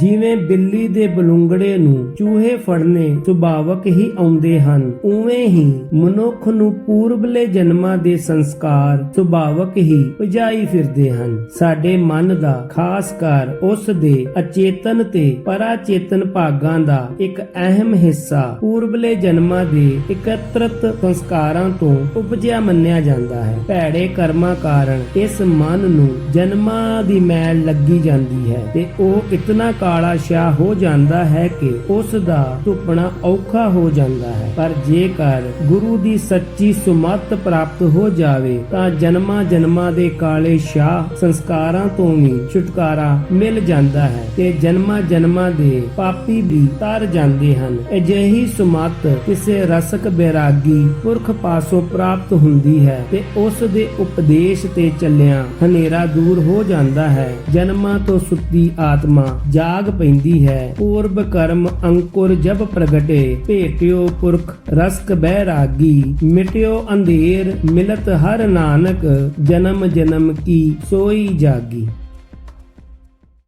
ਜਿਵੇਂ ਬਿੱਲੀ ਦੇ ਬਲੂੰਗੜੇ ਨੂੰ ਚੂਹੇ ਫੜਨੇ ਸੁਭਾਵਕ ਹੀ ਆਉਂਦੇ ਹਨ, ਉਵੇਂ ਹੀ ਮਨੁੱਖ ਨੂੰ ਪੂਰਬਲੇ ਜਨਮਾਂ ਦੇ ਸੰਸਕਾਰ ਸੁਭਾਵਕ ਹੀ ਭਜਾਈ ਫਿਰਦੇ ਹਨ। ਸਾਡੇ ਮਨ ਦਾ ਖਾਸ ਕਰ ਉਸ ਦੇ ਅਚੇਤਨ ਤੇ ਪਰਾਚੇਤਨ ਭਾਗਾਂ ਦਾ ਇੱਕ ਅਹਿਮ ਹਿੱਸਾ ਪੂਰਬਲੇ ਜਨਮਾਂ ਦੇ ਇਕੱਤਰਤ ਸੰਸਕਾਰਾਂ ਤੋਂ ਉਪਜਿਆ ਮੰਨਿਆ ਜਾਂਦਾ ਹੈ। ਭੈੜੇ ਕਰਮਾਂ ਕਾਰਨ ਇਸ ਮਨ ਨੂੰ ਜਨਮਾਂ ਦੀ ਮੈਲ ਲੱਗੀ ਜਾਂਦੀ ਹੈ ਤੇ ਉਹ ਇਤਨਾ ਕਾਲਾ ਸ਼ਾਹ ਹੋ ਜਾਂਦਾ ਹੈ ਕਿ ਉਸ ਦਾ ਸੁਪਨਾ ਔਖਾ ਹੋ ਜਾਂਦਾ ਹੈ। ਪਰ ਜੇਕਰ ਗੁਰੂ ਦੀ ਸੱਚੀ ਸੁਮਤ ਪ੍ਰਾਪਤ ਹੋ ਜਾਵੇ, ਤਾਂ ਜਨਮਾਂ ਜਨਮਾਂ ਦੇ ਕਾਲੇ ਸ਼ਾਹ ਸੰਸਕਾਰਾਂ ਤੋਂ ਵੀ ਛੁਟਕਾਰਾ ਮਿਲ ਜਾਂਦਾ ਹੈ ਤੇ ਜਨਮਾਂ ਜਨਮਾਂ ਦੇ ਪਾਪੀ ਵੀ ਤਰ ਜਾਂਦੇ ਹਨ। ਅਜਿਹੀ ਸੁਮਤ ਕਿਸੇ ਰਸਕ ਬੈਰਾਗੀ ਪੁਰਖ ਪਾਸੋਂ ਪ੍ਰਾਪਤ ਹੁੰਦੀ ਹੈ ਤੇ ਉਸ ਦੇ ਉਪਦੇਸ਼ ਤੇ ਚੱਲਿਆ ਹਨੇਰਾ ਦੂਰ ਹੋ ਜਾਂਦਾ ਹੈ। ਜਨਮਾਂ ਤੋਂ ਸੁੱਤੀ ਆਤਮਾ ਜਾਗ ਪੈਂਦੀ ਹੈ। ਪੂਰਬ ਕਰਮ ਅੰਕੁਰ ਜਬ ਪ੍ਰਗਟੇ, ਭੇਟਿਓ ਪੁਰਖ ਰਸਕ ਬੈਰਾਗੀ, ਮਿਟਿਓ ਅੰਧੇਰ, ਮਿਲਤ ਹਰ ਨਾਨਕ, ਜਨਮ ਜਨਮ ਕੀ ਸੋਈ ਜਾਗੀ।